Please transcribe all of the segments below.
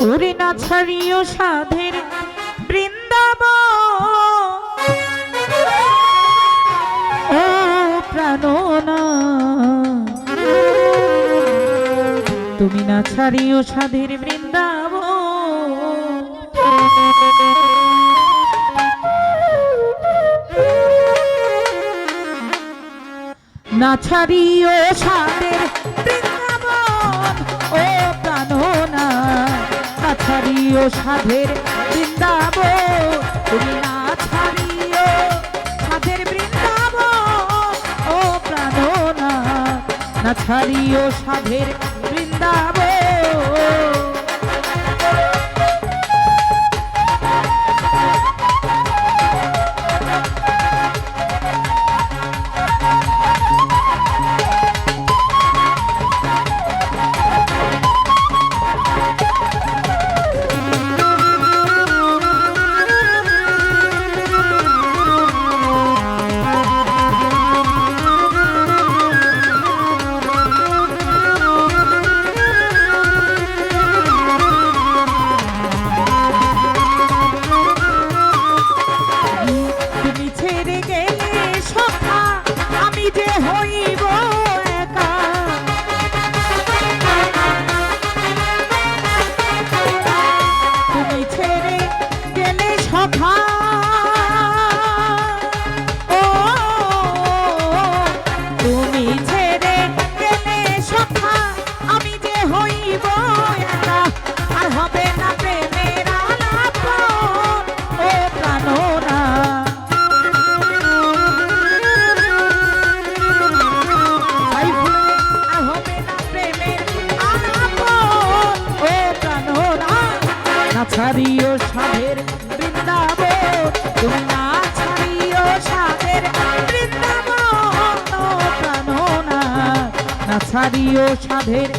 ওরে না ছাড়িও সাধের বৃন্দাব ও প্রাণনা তুমি না ছাড়িও সাধের বৃন্দাব না ছাড়িও সাধের ছাড়িও সাধের বৃন্দাব তুমি না ছাড়িও সাধের বৃন্দাব ও প্রাণনা না ছাড়িও সাধের বৃন্দাবন। ছাড়িও সাধের বৃন্দাবন তুমি না ছাড়িও সাধের বৃন্দাবন ও প্রাণনা। না ছাড়িও সাধের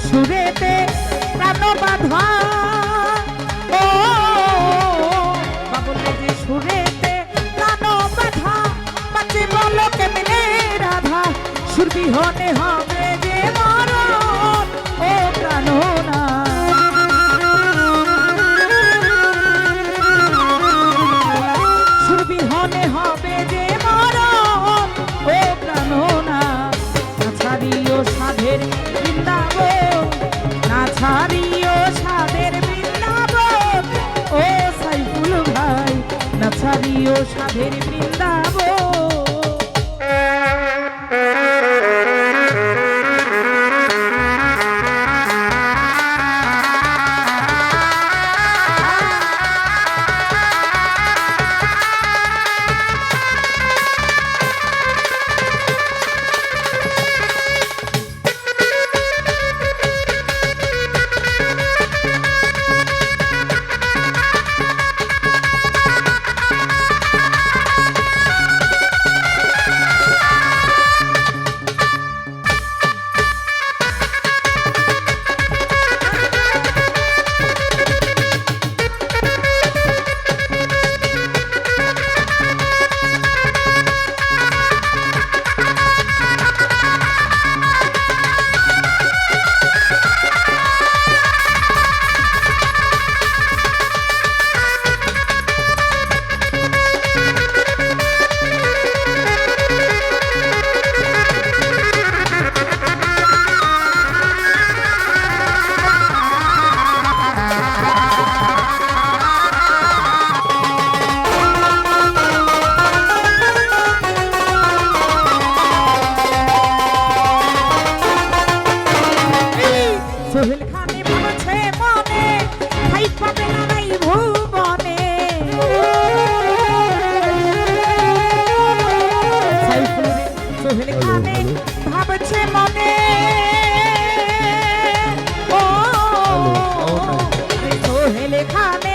সুরেতে প্রাণ বাধা। ও, বাবুলে যে সুরেতে প্রাণ বাধা আছে বলো কে মেয়ে রাধা? সুরবি বিহনে ছাড়িও সাধের বৃন্দাবন। সোহেল খানে ভাবছে মনে খাই পাবে না নাই ভুবনে। সোহেল খানে ভাবছে মনে। ও সোহেল খানে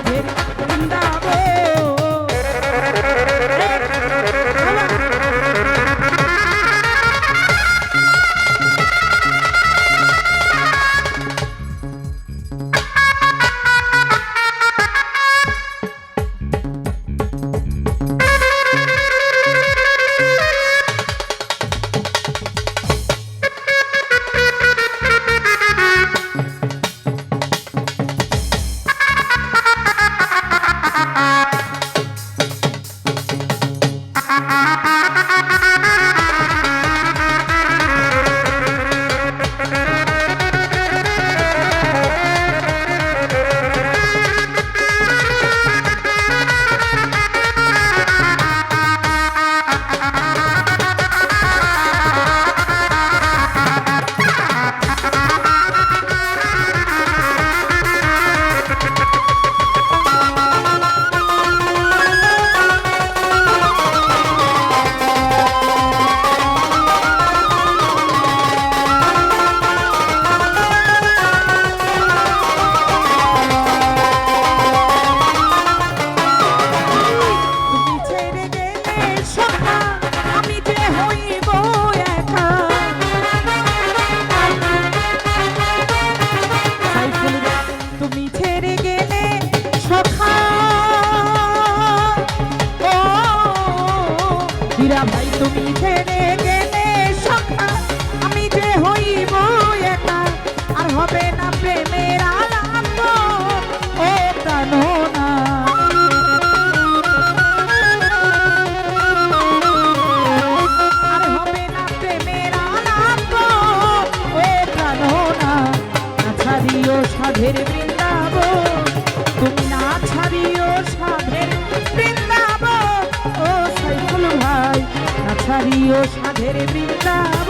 না ছাড়িও সাধের বৃন্দাব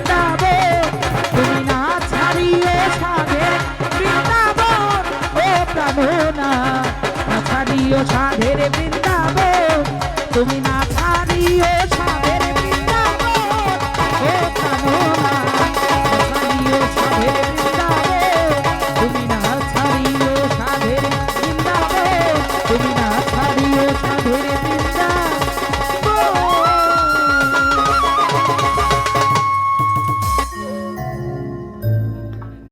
ছাড়িও সাধের বৃন্দাব তুমি না ছাড়িও সাধের